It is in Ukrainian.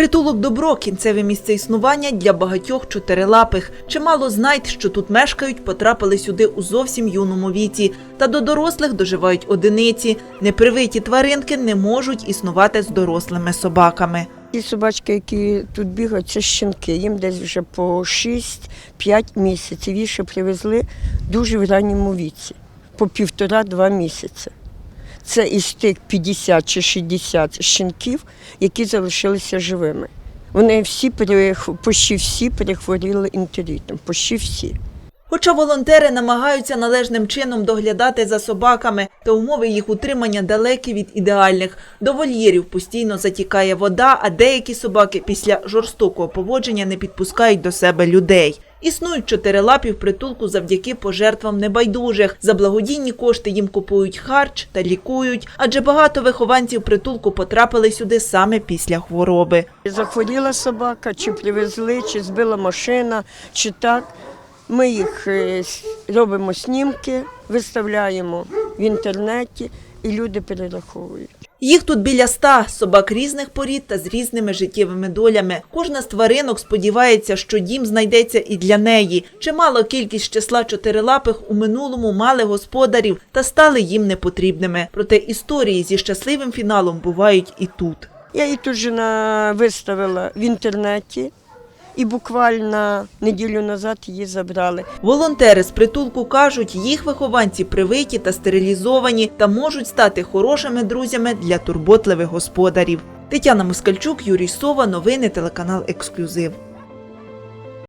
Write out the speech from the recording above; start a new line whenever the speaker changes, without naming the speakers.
Притулок добро кінцеве місце існування для багатьох чотирилапих. Чимало знайд, що тут мешкають, потрапили сюди у зовсім юному віці. Та до дорослих доживають одиниці. Непривиті тваринки не можуть існувати з дорослими собаками.
Ті собачки, які тут бігають, це щенки. Їм десь вже по 6-5 місяців. Їх ще привезли дуже в ранньому віці, по півтора-два місяці. Це із тих 50 чи 60 щенків, які залишилися живими. Вони всі, почти всі перехворіли інтерітом, почти всі.
Хоча волонтери намагаються належним чином доглядати за собаками, та умови їх утримання далекі від ідеальних. До вольєрів постійно затікає вода, а деякі собаки після жорстокого поводження не підпускають до себе людей. Існують чотирилапі в притулку завдяки пожертвам небайдужих. За благодійні кошти їм купують харч та лікують, адже багато вихованців притулку потрапили сюди саме після хвороби.
Захворіла собака, чи привезли, чи збила машина, чи так. Ми їх е, робимо снімки, виставляємо в інтернеті, і люди перераховують.
Їх тут біля ста собак різних порід та з різними життєвими долями. Кожна з тваринок сподівається, що дім знайдеться і для неї. Чимало кількість числа чотирилапих у минулому мали господарів та стали їм непотрібними. Проте історії зі щасливим фіналом бувають і тут.
Я її тут же виставила в інтернеті, і буквально неділю назад її забрали.
Волонтери з притулку кажуть, їх вихованці привиті та стерилізовані та можуть стати хорошими друзями для турботливих господарів. Тетяна Москальчук, Юрій Сова, новини телеканал Ексклюзив.